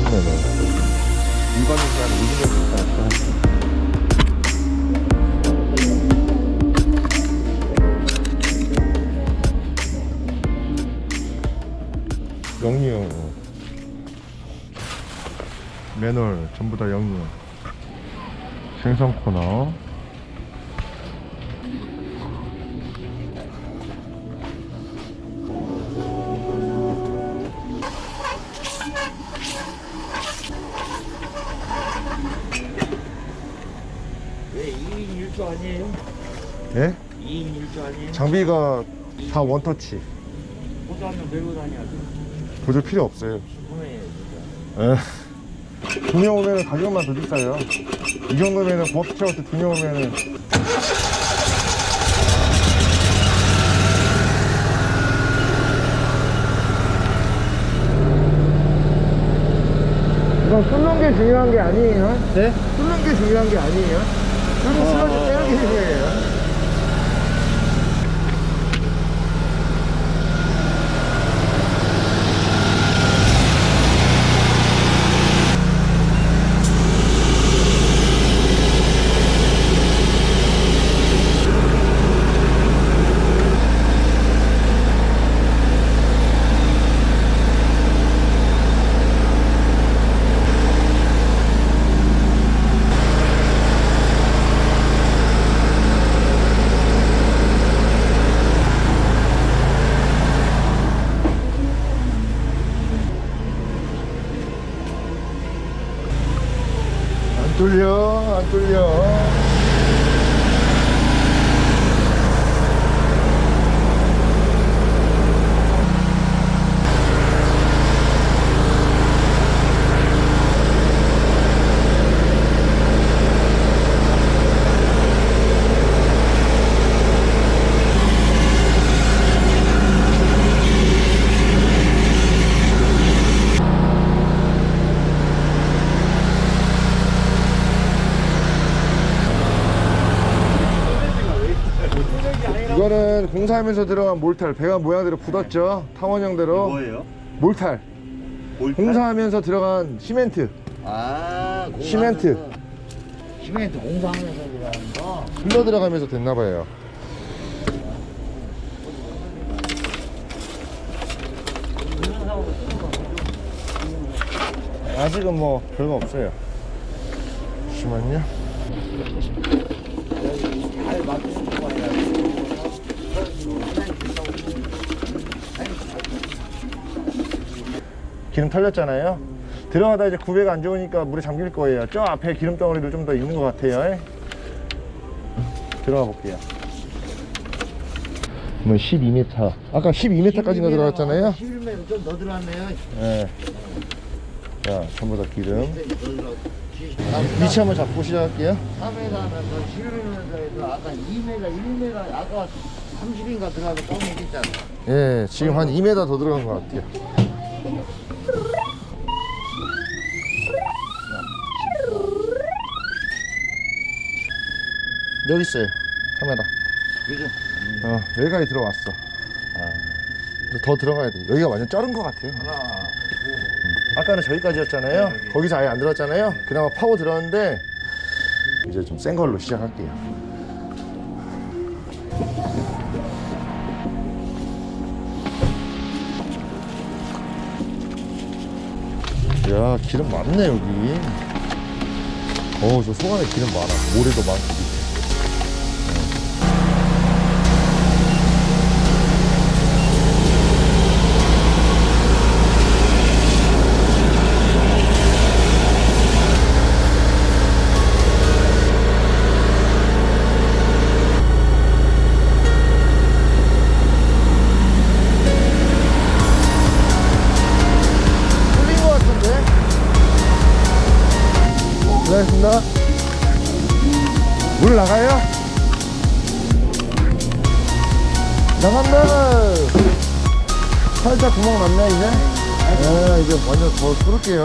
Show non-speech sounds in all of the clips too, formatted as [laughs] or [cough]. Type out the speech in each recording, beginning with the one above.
썼네 너 이거는 그냥 50년 됐다 영리형 매널 전부 다 영리형 생선 코너. 왜 2인 1조 아니에요? 예? 2인 1조 아니에요? 장비가 다 원터치. 모자 한명 메고 다녀야죠. 보조 필요 없어요. 구매해 진짜. 예. 두명 오면은 가격만 더 비싸요. 이 정도면은 버스 채울 때 두 명 오면은 이건 뚫는 게 중요한 게 아니에요. 네? 뚫는 게 중요한 게 아니에요. 슬러지 빼는 게 중요해요. 뚫려, 안 뚫려. 이거는 공사하면서 들어간 몰탈. 배관 모양대로 굳었죠. 타원형대로. 뭐예요? 몰탈. 몰탈? 공사하면서 들어간 시멘트. 아, 공사하면서- 시멘트. 시멘트 공사하면서 들어가는 거. 흘러 들어가면서 됐나 봐요. 아직은 뭐 별거 없어요. 잠시만요. 잘 맞추는 거아 기름 털렸잖아요. 들어가다 이제 구배가 안 좋으니까 물에 잠길 거예요. 저 앞에 기름 덩어리도 좀 더 있는 것 같아요. 들어가 볼게요. 뭐 12m. 아까 12m까지나 들어갔잖아요. 11m 좀 더 들어갔네요. 예. 자, 전부 다 기름. 위치 한번 잡고 시작할게요. 3m 하면서 11m에서 아까 2m, 1m, 아까 30인가 들어가서 뻥 얘기했잖아. 예, 지금 한 2m 더 들어간 것 같아요. 여기 있어요. 카메라. 그죠? 어, 여기까지 들어왔어. 이제 더 들어가야 돼. 여기가 완전 쩔은 것 같아요. 하나, 아까는 저기까지였잖아요. 거기서 아예 안 들었잖아요. 그나마 파고 들었는데 이제 좀 센 걸로 시작할게요. 야 기름 많네 여기. 어저 속 안에 기름 많아. 모래도 많고 나간다! 살짝 구멍 났네, 이제? 네, 이제 완전 더 뚫을게요.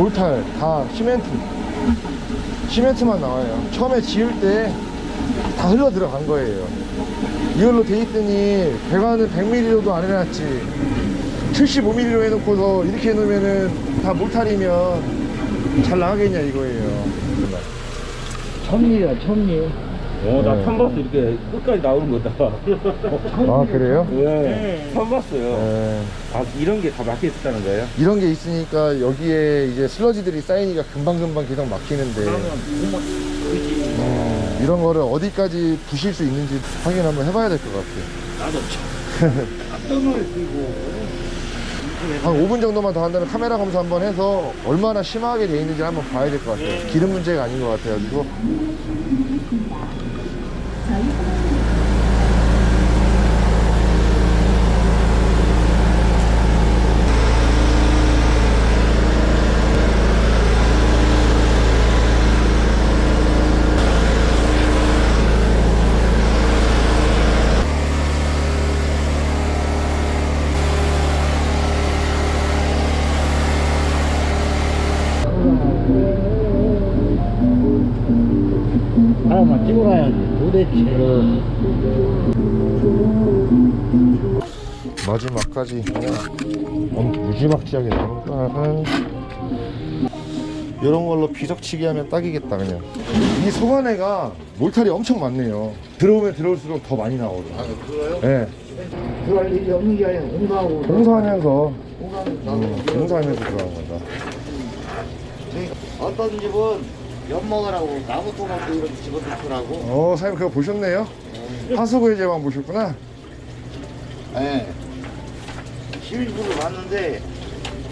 몰탈 다 시멘트. 시멘트만 나와요. 처음에 지을 때 다 흘러 들어간 거예요. 이걸로 돼 있더니 배관을 100mm로도 안 해놨지. 75mm로 해놓고서 이렇게 해놓으면은 다 몰탈이면 잘 나가겠냐 이거예요. 천리야 천리 어, 나 네. 처음 봤어. 이렇게 끝까지 나오는 거다. 아 그래요? 네. 처음 봤어요. 네. 아, 이런 게 다 막혀 있었다는 거예요? 이런 게 있으니까 여기에 이제 슬러지들이 쌓이니까 금방금방 계속 막히는데 음, 이런 거를 어디까지 부실 수 있는지 확인 한번 해봐야 될 것 같아요 나도 깜짝 놀랐고 [laughs] 한 5분 정도만 더 한다면 카메라 검사 한번 해서 얼마나 심하게 돼 있는지 한번 봐야 될 것 같아요 기름 문제가 아닌 것 같아가지고 하나만 찍어놔야지. 도대체. 마지막까지 그냥 엄- 무지막지하게 나오니까. 이런 걸로 비석치기 하면 딱이겠다 그냥. 이 소관회가 몰탈이 엄청 많네요. 들어오면 들어올수록 더 많이 나오더라고요 아 그거요? 네. 들어갈 일이 없는 게 아니라 공사하고. 공사하면서. 공사하면서 음, 공사하면서 들어가는 거다 어떤 집은 엿 먹으라고 나무 토막도 이렇게 집어넣더라고. 어 사장님 그거 보셨네요? 하수구의 제왕 보셨구나. 예 실부를 봤는데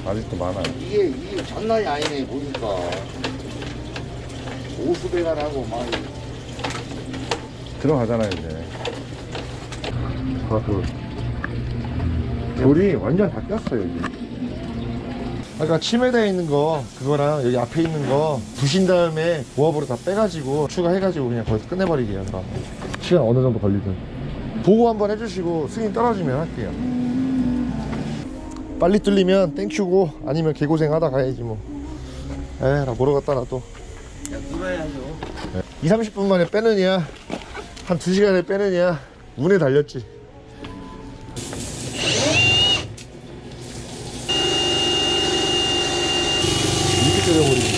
아직도 많아요. 이게 이게 장난이 아니네 보니까. 오수배관하고 막 들어가잖아요 이제. 아 그. 돌이 완전 다 꼈어요 여기 아까 침해되어 있는 거 그거랑 여기 앞에 있는 거 부신 다음에 고압으로 다 빼가지고 추가해가지고 그냥 거기서 끝내버리게요. 그럼 시간 어느 정도 걸리든. 보고 한번 해주시고 승인 떨어지면 할게요. 빨리 뚫리면 땡큐고 아니면 개고생 하다 가야지 뭐. 에이 나 모르겠다 나도 야 그래야죠 2, 30분 만에 빼느냐? 한 2시간에 빼느냐? 운에 달렸지 이렇게 때려버리지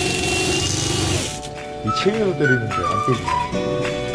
이 체인으로 때리는데 안 깨지